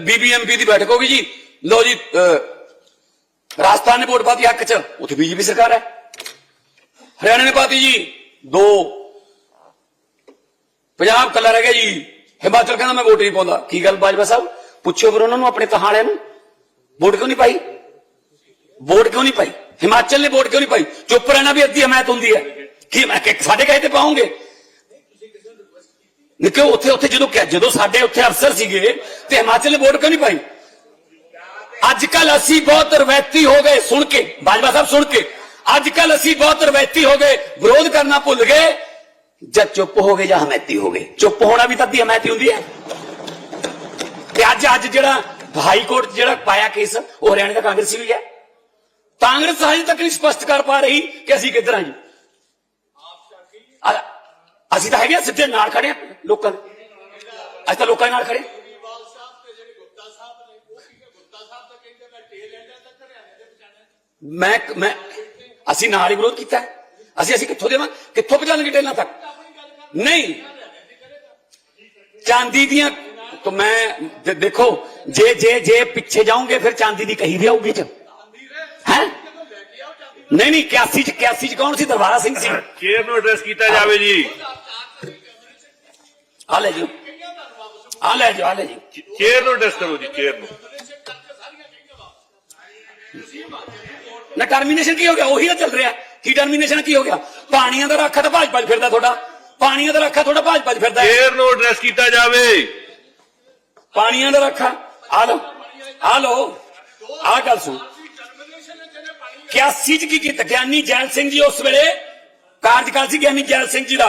BBMP ਦੀ ਬੈਠਕ ਹੋ ਗਈ ਜੀ ਲੋ ਜੀ ਅਹ, ਰਾਜਸਥਾਨ ਨੇ ਵੋਟ ਪਾਤੀ ਹੱਕ ਚ ਉੱਥੇ ਬੀਜੇਪੀ ਸਰਕਾਰ ਹੈ ਹਰਿਆਣਾ ਨੇ ਪਾਤੀ ਜੀ ਦੋ ਪੰਜਾਬ ਕੱਲਾ ਰਹਿ ਗਿਆ ਜੀ ਹਿਮਾਚਲ ਕਹਿੰਦਾ ਮੈਂ ਵੋਟ ਨਹੀਂ ਪਾਉਂਦਾ ਕੀ ਗੱਲ ਬਾਜਵਾ ਸਾਹਿਬ ਪੁੱਛੋ ਫਿਰ ਉਹਨਾਂ ਨੂੰ ਆਪਣੇ ਤਹਾਲਿਆਂ ਨੂੰ ਵੋਟ ਕਿਉਂ ਨਹੀਂ ਪਾਈ ਵੋਟ ਕਿਉਂ ਨਹੀਂ ਪਾਈ ਹਿਮਾਚਲ ਨੇ ਵੋਟ ਕਿਉਂ ਨਹੀਂ ਪਾਈ ਚੁੱਪ ਰਹਿਣਾ ਵੀ ਅੱਧੀ ਹਮਾਇਤ ਹੁੰਦੀ ਹੈ ਕੀ ਮੈਂ ਕਿ ਸਾਡੇ ਕਹੇ ਤੇ ਪਾਉਂਗੇ ਨਿੱਕੇ ਉੱਥੇ ਉੱਥੇ ਜਦੋਂ ਕਿ- ਜਦੋਂ ਸਾਡੇ ਉੱਥੇ ਅਫਸਰ ਸੀਗੇ ਤੇ ਹਿਮਾਚਲ ਨੇ ਵੋਟ ਕਿਉਂ ਨਹੀਂ ਪਾਈ ਅੱਜ ਕੱਲ ਅਸੀਂ ਬਹੁਤ ਰਵੈਤੀ ਹੋ ਗਏ ਸੁਣ ਕੇ ਬਾਜਵਾ ਸਾਹਿਬ ਸੁਣ ਕੇ ਅੱਜ ਕੱਲ ਅਸੀਂ ਬਹੁਤ ਰਵੈਤੀ ਹੋ ਗਏ ਵਿਰੋਧ ਕਰਨਾ ਭੁੱਲ ਗਏ ਜਦ ਚੁੱਪ ਹੋ ਗਏ ਜਾਂ ਹਮੈਤੀ ਹੋ ਗਏ ਚੁੱਪ ਹੋਣਾ ਵੀ ਤਾਂ ਅੱਧੀ ਹਮੈਤੀ ਹੁੰਦੀ ਹੈ ਤੇ ਅੱਜ ਅੱਜ ਜਿਹੜਾ ਹਾਈ ਕੋਰਟ 'ਚ ਜਿਹੜਾ ਪਾਇਆ ਕੇਸ ਉਹ ਹਰਿਆਣਾ ਦਾ ਕਾਂਗਰਸੀ ਵੀ ਹੈ ਕਾਂਗਰਸ ਹਜੇ ਤੱਕ ਨਹੀਂ ਸਪਸ਼ਟ ਕਰ ਪਾ ਰਹੀ ਕਿ ਅਸੀਂ ਕਿੱਧਰ ਹਾਂ ਜੀ ਅ- ਅਸੀਂ ਤਾਂ ਹੈਗੇ ਆ, ਸਿੱਧੇ ਨਾਲ ਖੜੇ ਆ ਲੋਕਾਂ ਦੇ ਅਸੀਂ ਤਾਂ ਲੋਕਾਂ ਦੇ ਨਾਲ ਖੜੇ। ਮੈਂ ਮੈਂ ਅਸੀਂ ਨਾਲ ਹੀ ਵਿਰੋਧ ਕੀਤਾ ਅਸੀਂ ਅਸੀਂ ਕਿੱਥੋਂ ਦੇਵਾਂ? ਕਿੱਥੋਂ ਪਹੁੰਚਾਣਗੇ ਟੇਲਾਂ ਤੱਕ? ਨਹੀਂ। ਚਾਂਦੀ ਦੀਆਂ ਤਾਂ ਮੈਂ ਦੇਖੋ, ਜੇ ਜੇ ਜੇ ਪਿੱਛੇ ਜਾਓਗੇ, ਫਿਰ ਚਾਂਦੀ ਦੀ ਕਹੀ ਵੀ ਆਊਗੀ ਚ। ਹੈ? ਨਹੀਂ ਨਹੀਂ 81 ਚ 81 ਚ ਕੌਣ ਸੀ? ਦਰਬਾਰਾ ਸਿੰਘ ਸੀ। ਚੇਅਰ ਨੂੰ ਐਡਰੈਸ ਕੀਤਾ ਜਾਵੇ ਜੀ। ਆ ਲੈ ਜੀ ਆ ਲੈ ਜੀ ਆ ਲੈ ਜੀ ਚੇਅਰ ਨੂੰ ਐਡਰੈਸ ਕਰੋ ਜੀ ਚੇਅਰ ਨੂੰ ਨਾ ਟਰਮੀਨੇਸ਼ਨ ਕੀ ਹੋ ਗਿਆ ਉਹੀ ਤਾਂ ਚੱਲ ਰਿਹਾ ਕੀ ਟਰਮੀਨੇਸ਼ਨ ਕੀ ਹੋ ਗਿਆ ਪਾਣੀਆਂ ਦਾ ਰਾਖਾ ਤਾਂ ਭਾਜ ਭਾਜ ਫਿਰਦਾ ਤੁਹਾਡਾ ਪਾਣੀਆਂ ਦਾ ਰਾਖਾ ਤੁਹਾਡਾ ਭਾਜ ਭਾਜ ਫਿਰਦਾ ਹੈ। ਚੇਅਰ ਨੂੰ ਐਡਰੈਸ ਕੀਤਾ ਜਾਵੇ ਪਾਣੀਆਂ ਦਾ ਰੱਖਾ ਆ ਲੋ ਆ ਲੋ ਆ ਗੱਲ ਸੁਣ 81 ਚ ਕੀ ਕੀਤਾ ਗਿਆਨੀ ਜੈਲ ਸਿੰਘ ਜੀ ਉਸ ਵੇਲੇ ਕਾਰਜਕਾਲ ਸੀ ਗਿਆਨੀ ਜੈਲ ਸਿੰਘ ਜੀ ਦਾ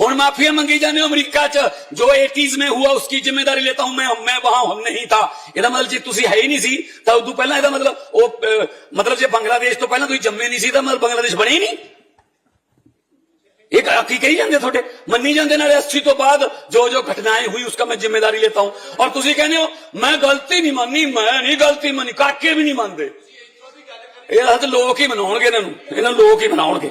हूँ माफिया मंगी जाने अमरीका च। जो 80s में हुआ उसकी ज़िम्मेदारी लेता हूँ मैं। मैं वहाँ हम नहीं था। ਇਹਦਾ ਮਤਲਬ ਜੇ ਤੁਸੀਂ ਹੈ ਹੀ ਨਹੀਂ ਸੀ ਤਾਂ ਉਦੋਂ ਪਹਿਲਾਂ ਇਹਦਾ ਮਤਲਬ ਉਹ ਮਤਲਬ ਜੇ ਬੰਗਲਾਦੇਸ਼ ਤੋਂ ਪਹਿਲਾਂ ਤੁਸੀਂ ਜੰਮੇ ਨਹੀਂ ਸੀ ਤਾਂ ਮਤਲਬ ਬੰਗਲਾਦੇਸ਼ ਬਣੇ ਹੀ ਨਹੀਂ एक आखी कही जाते थोड़े? मनी जाते अस्सी तो बाद जो जो घटनाएँ हुई उसका मैं ज़िम्मेदारी लेता हूँ। और तुम कहने हो मैं गलती नहीं मानी मैं नहीं गलती मानी काके भी नहीं मानते तो लोग ही मना लोग ही ਇਹਨਾਂ ਨੂੰ ਇਹਨਾਂ ਲੋਕ ਹੀ ਮਨਾਉਣਗੇ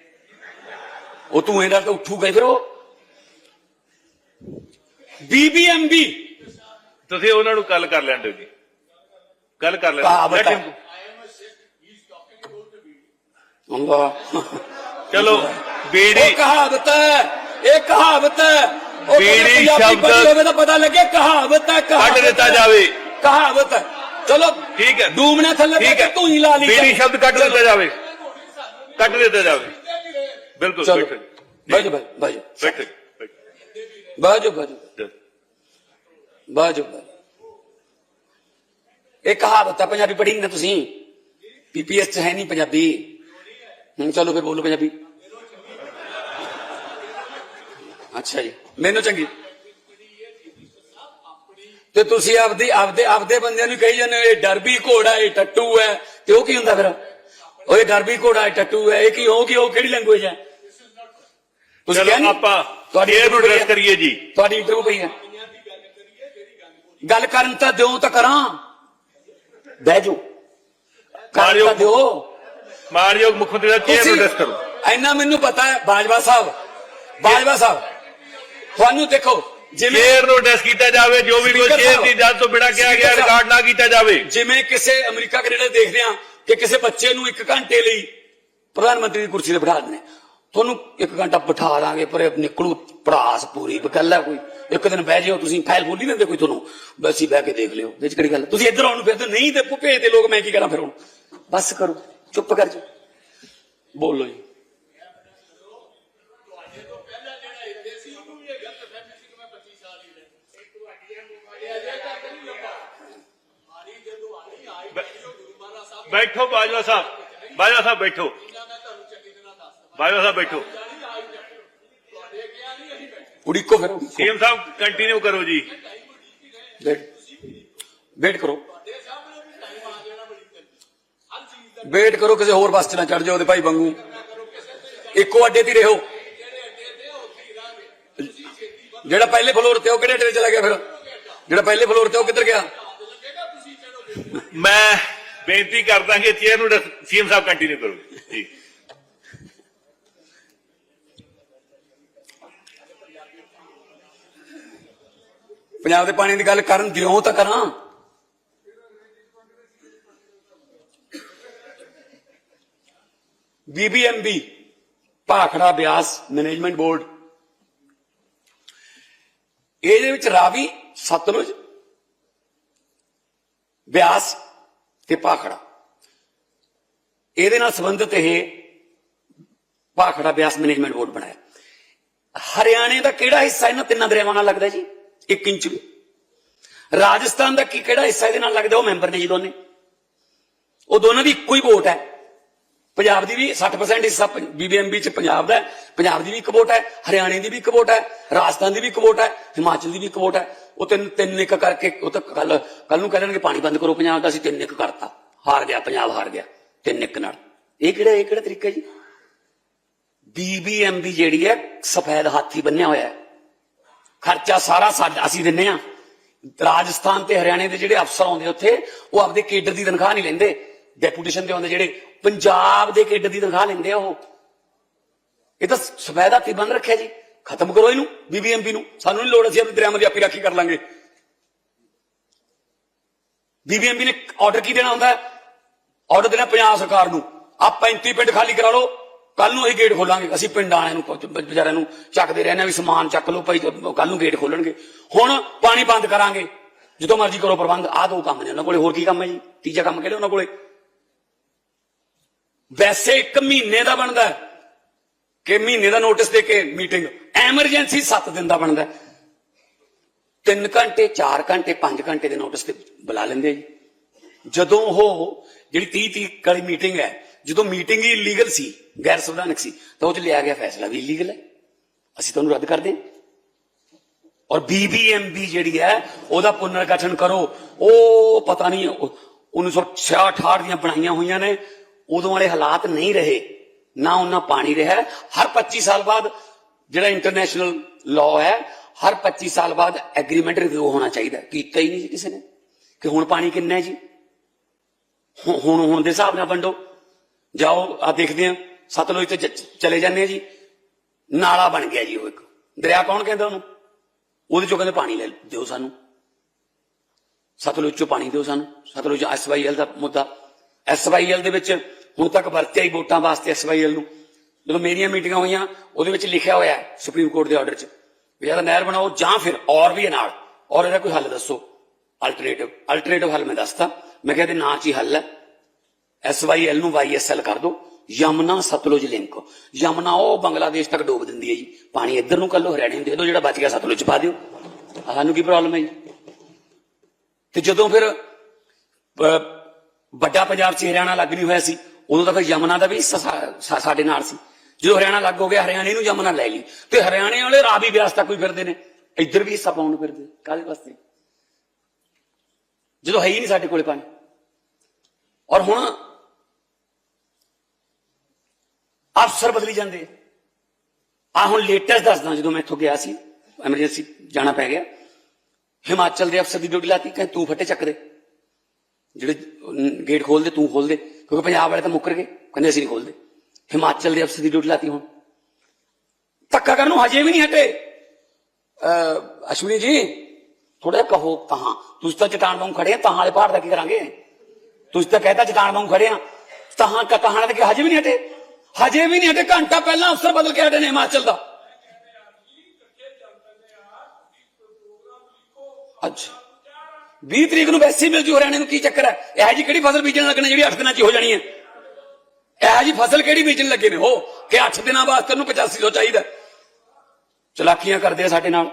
ਉਹ ਤੂੰ ਇਹਦਾ ਤਾਂ ਉੱਠੂਗਾ ਫਿਰ ਉਹ। ਬੀਬੀਐਮਬੀ ਤੁਸੀਂ ਉਹਨਾਂ ਨੂੰ ਕੱਲ ਕਰ ਲੈਣ ਦਿਓ ਜੀ। ਕੱਲ ਕਰ ਲੈਣ ਅੱਲਾਹ ਚਲੋ ਇਹ ਬੀੜੀ ਕਹਾਵਤ ਹੈ ਇਹ ਕਹਾਵਤ ਹੈ। ਬੀੜੀ ਸ਼ਬਦ- ਤਾਂ ਪਤਾ ਲੱਗੇ ਕਹਾਵਤ ਹੈ ਕਹਾਵਤ ਕੱਢ ਦਿੱਤਾ। ਜਾਵੇ। ਕਹਾਵਤ ਹੈ। ਚਲੋ ਠੀਕ ਹੈ। ਡੂਮਣੇ ਥੱਲੇ ਤੂੰ ਹੀ ਲਾ ਲਈ ਬੀੜੀ ਸ਼ਬਦ ਕੱਢ ਦਿੱਤਾ ਜਾਵੇ। ਕੱਢ ਦਿੱਤਾ ਜਾਵੇ। ਬਿਲਕੁਲ ਚਲੋ ਬੈਠੋ ਬਾਜੋ ਬਾਜੋ ਬੈਠੋ ਬੈਠੋ। ਬਾਜੋ ਬਾਜੋ ਬਾਜੋ ਬਾਜੋ ਇਹ ਕਹਾਵਤ ਹੈ ਪੰਜਾਬੀ ਪੜ੍ਹੀ ਨਹੀਂ ਨਾ ਤੁਸੀਂ ਪੀਪੀਐਸ ਚ ਹੈ ਨਹੀਂ ਪੰਜਾਬੀ ਹੁਣ ਚਲੋ ਫਿਰ ਬੋਲੋ ਪੰਜਾਬੀ ਅੱਛਾ ਜੀ ਮੈਨੂੰ ਚੰਗੀ ਤੇ ਤੁਸੀਂ ਆਪਦੀ ਆਪਦੇ ਆਪਦੇ ਬੰਦਿਆਂ ਨੂੰ ਕਹੀ ਜਾਂਦੇ ਹੋ ਇਹ ਡਰਬੀ ਘੋੜਾ ਇਹ ਟੱਟੂ ਹੈ ਤੇ ਉਹ ਕੀ ਹੁੰਦਾ ਫਿਰ ਉਹ ਇਹ ਡਰਬੀ ਘੋੜਾ ਇਹ ਟੱਟੂ ਹੈ ਇਹ ਕੀ ਹੋ ਕੀ ਉਹ ਕਿਹੜੀ ਲੈਂਗੁਏਜ ਹੈ ਤੁਸੀਂ ਕਿਹਾ ਚਲੋ ਨੀ? ਆਪਾਂ ਤੁਹਾਡੀ ਚੇਅਰ ਨੂੰ ਐਡਰੈਸ ਕਰੀਏ ਜੀ ਤੁਹਾਡੀ ਇੰਟਰਵਿਊ ਪਈ ਹੈ ਗੱਲ ਕਰਨ ਤਾਂ ਦਿਓ ਤਾਂ ਕਰਾਂ ਬਹਿ ਜਾਓ ਕਰਨ ਤਾਂ ਮਾਰਿਓ। ਦਿਓ ਮਾਨਯੋਗ ਮੁੱਖ ਮੰਤਰੀ ਦਾ ਚੇਅਰ ਨੂੰ ਕਰੋ ਇੰਨਾ ਮੈਨੂੰ ਪਤਾ ਹੈ ਬਾਜਵਾ ਸਾਹਿਬ ਬਾਜਵਾ ਸਾਹਿਬ ਤੁਹਾਨੂੰ ਦੇਖੋ ਜਿਵੇਂ ਚੇਅਰ ਨੂੰ ਐਡਰੈਸ ਕੀਤਾ ਜਾਵੇ ਜੋ ਵੀ ਕੋਈ ਚੇਅਰ। ਦੀ ਜਦ ਤੋਂ ਬਿਨਾ ਕਿਹਾ ਗਿਆ। ਰਿਕਾਰਡ ਨਾ ਕੀਤਾ ਜਾਵੇ ਜਿਵੇਂ ਕਿਸੇ ਅਮਰੀਕਾ ਕੈਨੇਡਾ ਦੇਖਦੇ ਆ ਕਿ ਕਿਸੇ ਬੱਚੇ ਨੂੰ ਇੱਕ ਘੰਟੇ ਲਈ ਪ੍ਰਧਾਨ ਮੰਤਰੀ ਦੀ ਕੁਰਸੀ ਤੇ ਬਿਠਾ ਦਿੰਦੇ। ਤੁਹਾਨੂੰ ਇੱਕ ਘੰਟਾ ਬਿਠਾ ਦਾਂਗੇ ਪਰ ਨਿਕਲੂ ਭੜਾਸ ਪੂਰੀ ਬਕੱਲਾ ਕੋਈ। ਇੱਕ ਦਿਨ ਬਹਿ ਜਿਓ, ਤੁਸੀਂ ਫਾਈਲ ਖੋਲੀ ਲੈਂਦੇ ਕੋਈ ਤੁਹਾਨੂੰ ਬਸ ਹੀ ਬਹਿ ਕੇ ਦੇਖ ਲਿਓ, ਵਿੱਚ ਕਿਹੜੀ ਗੱਲ ਤੁਸੀਂ ਇੱਧਰ ਆਉਣ ਫਿਰ ਨਹੀਂ ਤੇ ਭੇਜ ਦੇ ਲੋਕ ਮੈਂ ਕੀ ਕਰਾਂ ਫਿਰ ਹੁਣ? ਬਸ ਕਰੋ, ਚੁੱਪ ਕਰ ਜਾਓ। ਬੋਲੋ ਜੀ। ਬੈਠੋ ਬਾਜਵਾ ਸਾਹਿਬ ਬਾਜਵਾ ਸਾਹਿਬ ਬੈਠੋ। ਬਾਜਵਾ ਸਾਹਿਬ ਬੈਠੋ ਉਡੀਕੋ ਫਿਰ ਸੀਐਮ ਸਾਹਿਬ ਕੰਟੀਨਿਊ ਕਰੋ ਜੀ ਵੇਟ ਵੇਟ ਕਰੋ ਵੇਟ ਕਰੋ ਕਿਸੇ ਹੋਰ ਬੱਸ 'ਚ ਨਾ ਚੜ ਜਾਓ ਤੇ ਭਾਈ ਵਾਂਗੂ ਇੱਕੋ ਅੱਡੇ ਤੇ ਹੀ ਰਹੋ ਜਿਹੜਾ ਪਹਿਲੇ ਫਲੋਰ ਤੇ ਉਹ ਕਿਹੜੇ ਅੱਡੇ ਤੇ ਚਲਾ ਗਿਆ ਫਿਰ ਜਿਹੜਾ ਪਹਿਲੇ ਫਲੋਰ ਤੇ ਉਹ ਕਿੱਧਰ ਗਿਆ ਮੈਂ ਬੇਨਤੀ ਕਰਦਾ ਕਿ ਚੇਅਰ ਨੂੰ ਸੀਐਮ ਸਾਹਿਬ ਕੰਟੀਨਿਊ ਕਰੋ ਜੀ ਪੰਜਾਬ ਦੇ ਪਾਣੀ ਦੀ ਗੱਲ ਕਰਨ ਦਿਓ ਤਾਂ ਕਰਾਂ। BBMB Bhakra Beas management board. ਇਹਦੇ ਵਿੱਚ ਰਾਵੀ, ਸਤਲੁਜ, ਬਿਆਸ ਤੇ ਭਾਖੜਾ। ਇਹਦੇ ਨਾਲ ਸੰਬੰਧਿਤ ਇਹ ਭਾਖੜਾ ਬਿਆਸ ਮੈਨੇਜਮੈਂਟ ਬੋਰਡ ਬਣਾਇਆ। ਹਰਿਆਣੇ ਦਾ ਕਿਹੜਾ ਹਿੱਸਾ ਇਹਨਾਂ ਤਿੰਨਾਂ ਦਰਿਆਵਾਂ ਨਾਲ ਲੱਗਦਾ ਜੀ? 1 ਇੰਚ ਵੀ। ਰਾਜਸਥਾਨ ਦਾ ਕੀ ਕਿਹੜਾ ਹਿੱਸਾ ਇਹਦੇ ਨਾਲ ਲੱਗਦਾ ਉਹ ਮੈਂਬਰ ਨੇ ਜੀ ਦੋਨੇ? ਉਹ ਦੋਨਾਂ ਦੀ ਇੱਕੋ ਹੀ ਵੋਟ ਹੈ। ਪੰਜਾਬ ਦੀ ਵੀ 60% ਹਿੱਸਾ ਬੀਬੀਐਮਬੀ ਚ ਪੰਜਾਬ ਦਾ ਪੰਜਾਬ ਦੀ ਵੀ ਇੱਕ ਵੋਟ ਹੈ, ਹਰਿਆਣੇ ਦੀ ਵੀ ਇੱਕ ਵੋਟ ਹੈ, ਰਾਜਸਥਾਨ ਦੀ ਵੀ ਇੱਕ ਵੋਟ ਹੈ, ਹਿਮਾਚਲ ਦੀ ਵੀ ਇੱਕ ਵੋਟ ਹੈ। ਉਹ ਤਿੰਨ ਤਿੰਨ ਇੱਕ ਕਰਕੇ ਉਹ ਤਾਂ ਕੱਲ ਕੱਲ ਨੂੰ ਕਹਿ ਦੇਣਗੇ ਪਾਣੀ ਬੰਦ ਕਰੋ ਪੰਜਾਬ ਦਾ, ਅਸੀਂ ਤਿੰਨ ਇੱਕ ਕਰਤਾ। ਹਾਰ ਗਿਆ, ਪੰਜਾਬ ਹਾਰ ਗਿਆ। ਤਿੰਨ ਇੱਕ ਨਾਲ। ਇਹ ਕਿਹੜਾ ਇਹ ਕਿਹੜਾ ਤਰੀਕਾ ਜੀ? ਬੀਬੀਐਮਬੀ ਜਿਹੜੀ ਹੈ, ਸਫੈਦ ਹਾਥੀ ਬੰਨਿਆ ਹੋਇਆ ਹੈ। ਖਰਚਾ ਸਾਰਾ ਸਾਡਾ ਅਸੀਂ ਦਿੰਨੇ ਆ। ਰਾਜਸਥਾਨ ਤੇ ਹਰਿਆਣੇ ਦੇ ਜਿਹੜੇ ਅਫਸਰ ਆਉਂਦੇ ਉੱਥੇ, ਉਹ ਆਪਦੇ ਕੇਡਰ ਦੀ ਤਨਖਾਹ ਨਹੀਂ ਲੈਂਦੇ। ਡੈਪੂਟੇਸ਼ਨ ਤੇ ਆਉਂਦੇ ਜਿਹੜੇ ਪੰਜਾਬ ਦੇ ਕੇਡਰ ਦੀ ਤਨਖਾਹ ਲੈਂਦੇ ਆ ਉਹ। ਇਹ ਤਾਂ ਸਫੈਦਾ ਹਾਥੀ ਬੰਨ ਰੱਖਿਆ ਜੀ। ਖਤਮ ਕਰੋ ਇਹਨੂੰ ਬੀਬੀਐਮਬੀ ਨੂੰ। ਸਾਨੂੰ ਨਹੀਂ ਲੋੜ, ਅਸੀਂ ਆਪਣੀ ਦਰਿਆਵਾਂ ਦੀ ਆਪੀ ਰਾਖੀ ਕਰ ਲਾਂਗੇ। ਬੀਬੀਐਮਬੀ ਨੇ ਆਰਡਰ ਕੀ ਦੇਣਾ ਹੁੰਦਾ? ਆਰਡਰ ਦੇਣਾ ਪੰਜਾਬ ਸਰਕਾਰ ਨੂੰ। ਆ 35 ਪਿੰਡ ਖਾਲੀ ਕਰਾ ਲਓ। ਕੱਲ ਨੂੰ ਅਸੀਂ ਗੇਟ ਖੋਲਾਂਗੇ। ਅਸੀਂ ਪਿੰਡ ਵਾਲਿਆਂ ਨੂੰ ਪ- ਵਿਚਾਰਿਆਂ ਨੂੰ ਚੱਕਦੇ ਰਹਿੰਦੇ ਆ ਵੀ ਸਮਾਨ ਚੱਕ ਲਓ ਭਾਈ ਕੱਲ ਨੂੰ ਗੇਟ ਖੋਲਣਗੇ। ਹੁਣ ਪਾਣੀ ਬੰਦ ਕਰਾਂਗੇ। ਜਦੋਂ ਮਰਜ਼ੀ ਕਰੋ ਪ੍ਰਬੰਧ, ਆਹ ਦੋ ਕੰਮ ਨੇ ਉਹਨਾਂ ਕੋਲੇ। ਹੋਰ ਕੀ ਕੰਮ ਹੈ ਜੀ? ਤੀਜਾ ਕੰਮ ਕਿਹੜਾ ਉਹਨਾਂ ਕੋਲੇ? ਵੈਸੇ ਇੱਕ ਮਹੀਨੇ ਦਾ ਬਣਦਾ ਹੈ। ਕਿ ਮਹੀਨੇ ਦਾ ਨੋਟਿਸ ਦੇ ਕੇ ਮੀਟਿੰਗ ਐਮਰਜੈਂਸੀ 7 ਦਿਨ ਦਾ ਬਣਦਾ ਹੈ। ਤਿੰਨ ਘੰਟੇ 4 ਘੰਟੇ 5 ਘੰਟੇ ਦੇ ਨੋਟਿਸ ਤੇ ਬੁਲਾ ਲੈਂਦੇ ਜੀ। ਜਦੋਂ ਉਹ ਜਿਹੜੀ 30 30 ਵਾਲੀ ਮੀਟਿੰਗ ਹੈ ਜਦੋਂ ਮੀਟਿੰਗ ਹੀ ਇਲੀਗਲ ਸੀ, ਗੈਰ ਸੰਵਿਧਾਨਕ ਸੀ, ਤਾਂ ਉਹ ਚ ਲਿਆ ਗਿਆ ਫੈਸਲਾ ਵੀ ਇਲੀਗਲ ਹੈ। ਅਸੀਂ ਤੁਹਾਨੂੰ ਰੱਦ ਕਰਦੇ ਹਾਂ। ਔਰ ਬੀਬੀਐਮਬੀ ਜਿਹੜੀ ਹੈ, ਉਹਦਾ ਪੁਨਰਗਠਨ ਕਰੋ। ਉਹ ਪਤਾ ਨਹੀਂ ਉਹ 1966 ਦੀਆਂ ਬਣਾਈਆਂ ਹੋਈਆਂ ਨੇ। ਉਦੋਂ ਵਾਲੇ ਹਾਲਾਤ ਨਹੀਂ ਰਹੇ। ਨਾ ਉਹਨਾਂ ਪਾਣੀ ਰਿਹਾ। ਹਰ 25 ਸਾਲ ਬਾਅਦ ਜਿਹੜਾ ਇੰਟਰਨੈਸ਼ਨਲ ਲਾਅ ਹੈ, ਹਰ 25 ਸਾਲ ਬਾਅਦ ਐਗਰੀਮੈਂਟ ਰਿਵਿਊ ਹੋਣਾ ਚਾਹੀਦਾ ਕੀਤਾ ਹੀ ਨਹੀਂ ਜੀ ਕਿਸੇ ਨੇ। ਕਿ ਹੁਣ ਪਾਣੀ ਕਿੰਨਾ ਹੈ ਜੀ? ਹੁਣ ਹੁਣ ਦੇ ਹਿਸਾਬ ਨਾਲ ਵੰਡੋ। ਜਾਓ ਆ ਦੇਖਦੇ ਆ ਸਤਲੁਜ ਤੇ ਚ- ਚਲੇ ਜਾਂਦੇ ਆ ਜੀ। ਨਾਲਾ ਬਣ ਗਿਆ ਜੀ ਉਹ ਇੱਕ। ਦਰਿਆ ਕੌਣ ਕਹਿੰਦਾ ਉਹਨੂੰ? ਉਹਦੇ ਚੋਂ ਕਹਿੰਦੇ ਪਾਣੀ ਲੈ ਦਿਓ ਸਾਨੂੰ। ਸਤਲੁਜ ਚੋਂ ਪਾਣੀ ਦਿਓ ਸਾਨੂੰ। ਸਤਲੁਜ ਐਸਵਾਈਐਲ ਦਾ ਮੁੱਦਾ। ਐਸਵਾਈਐਲ ਦੇ ਵਿੱਚ ਹੁਣ ਤੱਕ ਵਰਤਿਆ ਹੀ ਵੋਟਾਂ ਵਾਸਤੇ ਐਸਵਾਈਐਲ ਨੂੰ। ਜਦੋਂ ਮੇਰੀਆਂ ਮੀਟਿੰਗਾਂ ਹੋਈਆਂ, ਉਹਦੇ ਵਿੱਚ ਲਿਖਿਆ ਹੋਇਆ ਹੈ ਸੁਪਰੀਮ ਕੋਰਟ ਦੇ ਆਰਡਰ 'ਚ ਵੀ ਜਾਂ ਨਹਿਰ ਬਣਾਓ ਜਾਂ ਫਿਰ ਔਰ ਵੀ ਹੈ ਨਾਲ ਔਰ ਇਹਦਾ ਕੋਈ ਹੱਲ ਦੱਸੋ। ਅਲਟਰਨੇਟਿਵ ਅਲਟਰਨੇਟਿਵ ਹੱਲ ਮੈਂ ਦੱਸਤਾ। ਮੈਂ ਕਿਹਾ ਇਹਦੇ ਨਾਂ 'ਚ ਹੀ ਹੱਲ ਹੈ। ਐਸਵਾਈਐਲ ਨੂੰ ਵਾਈਐਸਐਲ ਕਰ ਦਿਓ ਯਮਨਾ ਸਤਲੁਜ ਲਿੰਕ। ਯਮਨਾ ਉਹ ਬੰਗਲਾਦੇਸ਼ ਤੱਕ ਡੋਬ ਦਿੰਦੀ ਹੈ ਜੀ। ਪਾਣੀ ਇੱਧਰ ਨੂੰ ਕੱਲੋ ਹਰਿਆਣੇ ਨੂੰ ਦੇ ਦਿਓ ਜਿਹੜਾ ਬਚ ਗਿਆ ਸਤਲੁਜ 'ਚ ਪਾ ਦਿਓ। ਸਾਨੂੰ ਕੀ ਪ੍ਰੋਬਲਮ ਹੈ ਜੀ? ਤੇ ਜਦੋਂ ਫਿਰ ਵੱਡਾ ਪੰਜਾਬ 'ਚ ਹਰਿਆਣਾ ਲੱਗ ਨਹੀਂ ਹੋਇਆ ਸੀ, ਉਦੋਂ ਤਾਂ ਫਿਰ ਯਮਨਾ ਦਾ ਵੀ ਹਿੱਸਾ ਸਾਡੇ ਨਾਲ ਸੀ। ਜਦੋਂ ਹਰਿਆਣਾ ਲੱਗ ਹੋ ਗਿਆ, ਹਰਿਆਣੇ ਨੂੰ ਯਮਨਾ ਲੈ ਲਈ। ਤੇ ਹਰਿਆਣੇ ਵਾਲੇ ਰਾਵੀ ਬਿਆਸ ਤੱਕ ਵੀ ਫਿਰਦੇ ਨੇ। ਇੱਧਰ ਵੀ ਹਿੱਸਾ ਪਾਉਣ ਨੂੰ ਫਿਰਦੇ, ਕਾਹਦੇ ਵਾਸਤੇ? ਜਦੋਂ ਹੈ ਹੀ ਨਹੀਂ ਸਾਡੇ ਕੋਲੇ ਪਾਣੀ। ਔਰ ਹੁਣ ਅਫਸਰ ਬਦਲੀ ਜਾਂਦੇ ਆ ਹੁਣ ਲੇਟੈਸਟ ਦੱਸਦਾ ਜਦੋਂ ਮੈਂ ਇੱਥੋਂ ਗਿਆ ਸੀ ਐਮਰਜੈਂਸੀ ਜਾਣਾ ਪੈ ਗਿਆ ਹਿਮਾਚਲ ਦੇ ਅਫਸਰ ਦੀ ਡਿਊਟੀ ਲਾਤੀ ਕਹਿੰਦੇ ਤੂੰ ਫੱਟੇ ਚੱਕ ਦੇ ਜਿਹੜੇ ਗੇਟ ਖੋਲ ਦੇ ਤੂੰ ਖੋਲ ਦੇ ਕਿਉਂਕਿ ਪੰਜਾਬ ਵਾਲੇ ਤਾਂ ਮੁੱਕਰ ਗਏ ਕਹਿੰਦੇ ਅਸੀਂ ਨਹੀਂ ਖੋਲਦੇ ਹਿਮਾਚਲ ਦੇ ਅਫਸਰ ਦੀ ਡਿਊਟੀ ਲਾਤੀ ਹੁਣ ਧੱਕਾ ਕਰਨ ਨੂੰ ਹਜੇ ਵੀ ਨਹੀਂ ਹਟੇ ਅਹ, ਅਸ਼ਵਨੀ ਜੀ ਥੋੜਾ ਜਿਹਾ ਕਹੋ ਕਹਾਂ ਤੁਸੀਂ ਤਾਂ ਚਟਾਨ ਵਾਂਗ ਖੜੇ ਆ ਤਾਂ ਵਾਲੇ ਪਹਾੜ ਦਾ ਕੀ ਕਰਾਂਗੇ ਤੁਸੀਂ ਤਾਂ ਕਹਿਤਾ ਚਟਾਨ ਵਾਂਗ ਖੜੇ ਆ ਤਾਂ ਕਹਾਂ ਦੇ ਕਿ ਹਜੇ ਵੀ ਨਹੀਂ ਹਟੇ ਹਜੇ ਵੀ ਨਹੀਂ ਹਟੇ ਘੰਟਾ ਪਹਿਲਾਂ ਅਫਸਰ ਬਦਲ ਕੇ ਹਟੇ ਨੇ ਹਿਮਾਚਲ ਦਾ। ਅੱਛਾ। 20 ਤਰੀਕ ਨੂੰ ਵੈਸੇ ਮਿਲ ਜੂ ਹਰਿਆਣੇ ਨੂੰ, ਕੀ ਚੱਕਰ ਹੈ? ਇਹ ਜੀ ਕਿਹੜੀ ਫਸਲ ਬੀਜਣ ਲੱਗਣੀ ਜਿਹੜੀ 8 ਦਿਨਾਂ ਚ ਹੋ ਜਾਣੀ ਹੈ? ਇਹ ਜੀ ਫਸਲ ਕਿਹੜੀ ਬੀਜਣ ਲੱਗੇ ਨੇ? ਉਹ ਕਿ 8 ਦਿਨਾਂ ਬਾਅਦ ਤੈਨੂੰ 8500 ਚਾਹੀਦਾ। ਚਲਾਕੀਆਂ ਕਰਦੇ ਆ ਸਾਡੇ ਨਾਲ।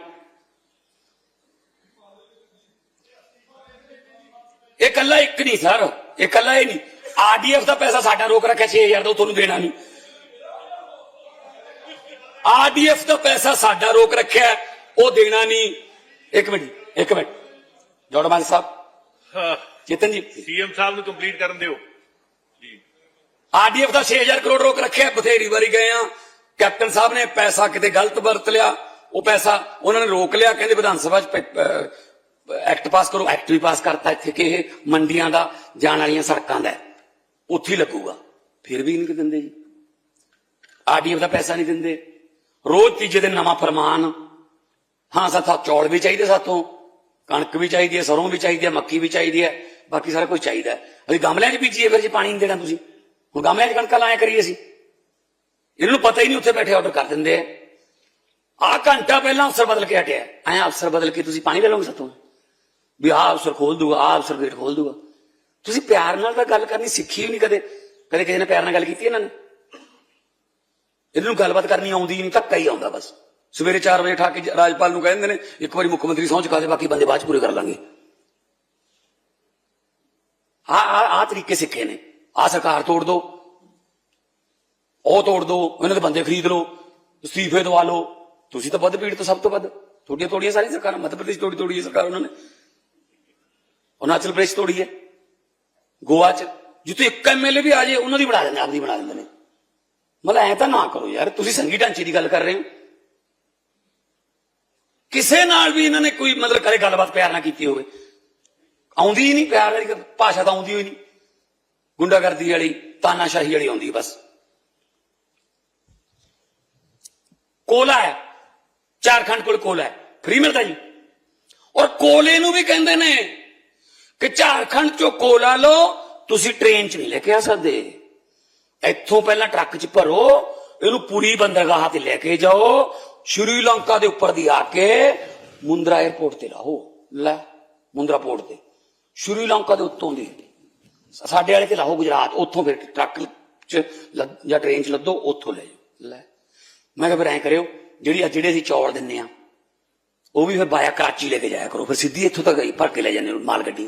ਇਹ ਕੱਲਾ ਇੱਕ ਨਹੀਂ, ਸਰ। ਇਹ ਕੱਲਾ ਇਹ ਨਹੀਂ। ਆਰਡੀਐਫ ਦਾ ਪੈਸਾ ਸਾਡਾ ਰੋਕ ਰੱਖਿਆ 6000 ਦਾ ਤੁਹਾਨੂੰ ਦੇਣਾ ਨਹੀਂ। ਆਰਡੀਐਫ ਦਾ ਪੈਸਾ ਸਾਡਾ ਰੋਕ ਰੱਖਿਆ ਉਹ ਦੇਣਾ ਨਹੀਂ। ਇੱਕ ਮਿੰਟ ਇੱਕ ਮਿੰਟ। ਜੋੜਮਾਨ ਸਾਹਿਬ। ਚੇਤਨ ਜੀ। ਸੀਐਮ ਸਾਹਿਬ ਨੂੰ ਕੰਪਲੀਟ ਕਰਨ ਦਿਓ। ਜੀ। ਆਰਡੀਐਫ ਦਾ 6000 ਕਰੋੜ ਰੋਕ ਰੱਖਿਆ ਬਥੇਰੀ ਵਾਰੀ ਗਏ ਆ। ਕੈਪਟਨ ਸਾਹਿਬ ਨੇ ਪੈਸਾ ਕਿਤੇ ਗਲਤ ਵਰਤ ਲਿਆ ਉਹ ਪੈਸਾ ਉਹਨਾਂ ਨੇ ਰੋਕ ਲਿਆ ਕਹਿੰਦੇ ਵਿਧਾਨ ਸਭਾ ਚ ਐਕਟ ਪਾਸ ਕਰੋ। ਐਕਟ ਵੀ ਪਾਸ ਕਰਤਾ ਇੱਥੇ ਕਿ ਇਹ ਮੰਡੀਆਂ ਦਾ ਜਾਣ ਵਾਲੀਆਂ ਸੜਕਾਂ ਦਾ। ਉੱਥੇ ਹੀ ਲੱਗੂਗਾ। ਫਿਰ ਵੀ ਨਹੀਂ ਦਿੰਦੇ ਜੀ। ਆਰਡੀਐਫ ਦਾ ਪੈਸਾ ਨਹੀਂ ਦਿੰਦੇ। ਰੋਜ਼ ਤੀਜੇ ਦਿਨ ਨਵਾਂ ਫਰਮਾਨ। ਹਾਂ, ਸਾਥਾ ਚੌਲ ਵੀ ਚਾਹੀਦੇ ਸਾਥੋਂ, ਕਣਕ ਵੀ ਚਾਹੀਦੀ ਹੈ, ਸਰੋਂ ਵੀ ਚਾਹੀਦੀ ਹੈ, ਮੱਕੀ ਵੀ ਚਾਹੀਦੀ ਹੈ, ਬਾਕੀ ਸਾਰਾ ਕੁਝ ਚਾਹੀਦਾ ਹੈ। ਅਸੀਂ ਗਮਲਿਆਂ 'ਚ ਬੀਜੀਏ ਫਿਰ ਜੇ ਪਾਣੀ ਨਹੀਂ ਦੇਣਾ ਤੁਸੀਂ। ਹੁਣ ਗਮਲਿਆਂ 'ਚ ਕਣਕਾਂ ਲਾਇਆ ਕਰੀਏ ਅਸੀਂ। ਇਹਨਾਂ ਨੂੰ ਪਤਾ ਹੀ ਨਹੀਂ ਉੱਥੇ ਬੈਠੇ ਆਰਡਰ ਕਰ ਦਿੰਦੇ ਆ। ਆ ਘੰਟਾ ਪਹਿਲਾਂ ਅਫਸਰ ਬਦਲ ਕੇ ਹਟਿਆ। ਐ ਅਫਸਰ ਬਦਲ ਕੇ ਤੁਸੀਂ ਪਾਣੀ ਲੈ ਲਓਗੇ ਸਾਥੋਂ? ਵੀ ਆਹ ਅਫਸਰ ਖੋਲ ਦੂਗਾ, ਆਹ ਅਫਸਰ ਗੇਟ ਖੋਲ ਦੂਗਾ। ਤੁਸੀਂ ਪਿਆਰ ਨਾਲ ਤਾਂ ਗੱਲ ਕਰਨੀ ਸਿੱਖੀ ਵੀ ਨਹੀਂ ਕਦੇ। ਕਦੇ ਕਿਸੇ ਨੇ ਪਿਆਰ ਨਾਲ ਗੱਲ ਕੀਤੀ ਇਹਨਾਂ ਨੇ? ਇਹਨਾਂ ਨੂੰ ਗੱਲਬਾਤ ਕਰਨੀ ਆਉਂਦੀ ਹੀ ਨਹੀਂ ਧੱਕਾ ਹੀ ਆਉਂਦਾ ਬਸ। ਸਵੇਰੇ 4 ਵਜੇ ਠਾ ਕੇ ਜ- ਰਾਜਪਾਲ ਨੂੰ ਕਹਿੰਦੇ ਨੇ, ਇੱਕ ਵਾਰੀ ਮੁੱਖ ਮੰਤਰੀ ਸਹੁੰ ਚੁਕਾ ਦੇ ਬਾਕੀ ਬੰਦੇ ਬਾਅਦ ਚ ਪੂਰੇ ਕਰ ਲਾਂਗੇ। ਆ ਆ ਆ ਤਰੀਕੇ ਸਿੱਖੇ ਨੇ। ਆ ਸਰਕਾਰ ਤੋੜ ਦੋ। ਉਹ ਤੋੜ ਦੋ। ਇਹਨਾਂ ਦੇ ਬੰਦੇ ਖਰੀਦ ਲਓ। ਅਸਤੀਫੇ ਦਵਾ ਲਓ। ਤੁਸੀਂ ਤਾਂ ਵੱਧ ਭੀੜ ਤੋਂ ਸਭ ਤੋਂ ਵੱਧ। ਤੁਹਾਡੀਆਂ ਤੋੜੀਆਂ ਸਾਰੀਆਂ ਸਰਕਾਰਾਂ, ਮੱਧ ਪ੍ਰਦੇਸ਼ ਤੋੜੀ ਤੋੜੀ ਹੈ ਸਰਕਾਰ ਉਹਨਾਂ ਨੇ। ਅਰੁਣਾਚਲ ਪ੍ਰਦੇਸ਼ ਤੋੜੀ ਹੈ। ਗੋਆ ਚ ਜਿੱਥੇ ਇੱਕ ਐਮਐਲਏ ਵੀ ਆ ਜਾਏ ਉਹਨਾਂ ਦੀ ਬਣਾ ਦਿੰਦੇ ਆਪਦੀ ਬਣਾ ਦਿੰਦੇ ਨੇ ਮਤਲਬ ਐ ਤਾਂ ਨਾ ਕਰੋ ਯਾਰ ਤੁਸੀਂ ਸੰਗੀ ਢਾਂਚੇ ਦੀ ਗੱਲ ਕਰ ਰਹੇ ਹੋ ਕਿਸੇ ਨਾਲ ਵੀ ਇਹਨਾਂ ਨੇ ਕੋਈ ਮਤਲਬ ਕਰੇ ਗੱਲਬਾਤ ਪਿਆਰ ਨਾਲ ਕੀਤੀ ਹੋਵੇ ਆਉਂਦੀ ਹੀ ਨਹੀਂ ਪਿਆਰ ਵਾਲੀ ਗੱਲ, ਭਾਸ਼ਾ ਤਾਂ ਆਉਂਦੀ ਹੋਈ ਨਹੀਂ ਗੁੰਡਾਗਰਦੀ ਵਾਲੀ ਤਾਨਾਸ਼ਾਹੀ ਵਾਲੀ ਆਉਂਦੀ ਬਸ ਕੋਲਾ ਹੈ ਝਾਰਖੰਡ ਕੋਲ ਕੋਲਾ ਹੈ ਫ੍ਰੀ ਮਿਲਦਾ ਜੀ ਔਰ ਕੋਲੇ ਨੂੰ ਵੀ ਕਹਿੰਦੇ ਨੇ ਕਿ ਝਾਰਖੰਡ ਚੋਂ ਕੋਲਾ ਲਓ, ਤੁਸੀਂ ਟ੍ਰੇਨ 'ਚ ਨਹੀਂ ਲੈ ਕੇ ਆ ਸਕਦੇ। ਇੱਥੋਂ ਪਹਿਲਾਂ ਟਰੱਕ 'ਚ ਭਰੋ, ਇਹਨੂੰ ਪੂਰੀ ਬੰਦਰਗਾਹ ਤੇ ਲੈ ਕੇ ਜਾਓ, ਸ਼੍ਰੀਲੰਕਾ ਦੇ ਉੱਪਰ ਦੀ ਆ ਕੇ ਮੁੰਦਰਾ 에ਅਰਪੋਰਟ ਤੇ ਲਾਓ। ਲੈ, ਮੁੰਦਰਾ ਪੋਰਟ ਤੇ। ਸ਼੍ਰੀਲੰਕਾ ਦੇ ਉੱਤੋਂ ਦੀ। ਸਾਡੇ ਵਾਲੇ ਤੇ ਲਾਓ ਗੁਜਰਾਤ, ਉੱਥੋਂ ਫਿਰ ਟਰੱਕ 'ਚ ਲੱਦ- ਜਾਂ ਟ੍ਰੇਨ 'ਚ ਲੱਦੋ, ਉੱਥੋਂ ਲੈ ਜਾਓ। ਲੈ। ਮੈਂ ਕਿਹਾ ਫਿਰ ਐਂ ਕਰਿਓ, ਜਿਹੜੀ ਆ ਜਿਹੜੇ ਅਸੀਂ ਚੌਲ ਦਿੰਨੇ ਆ, ਉਹ ਵੀ ਫਿਰ ਬਾਇਆ ਕਰਾਚੀ ਲੈ ਕੇ ਜਾਇਆ ਕਰੋ। ਫਿਰ ਸਿੱਧੀ ਇੱਥੋਂ ਤੱਕ ਭਰ ਕੇ ਲੈ ਜਾਂਦੇ ਮਾਲ ਗੱਡੀ।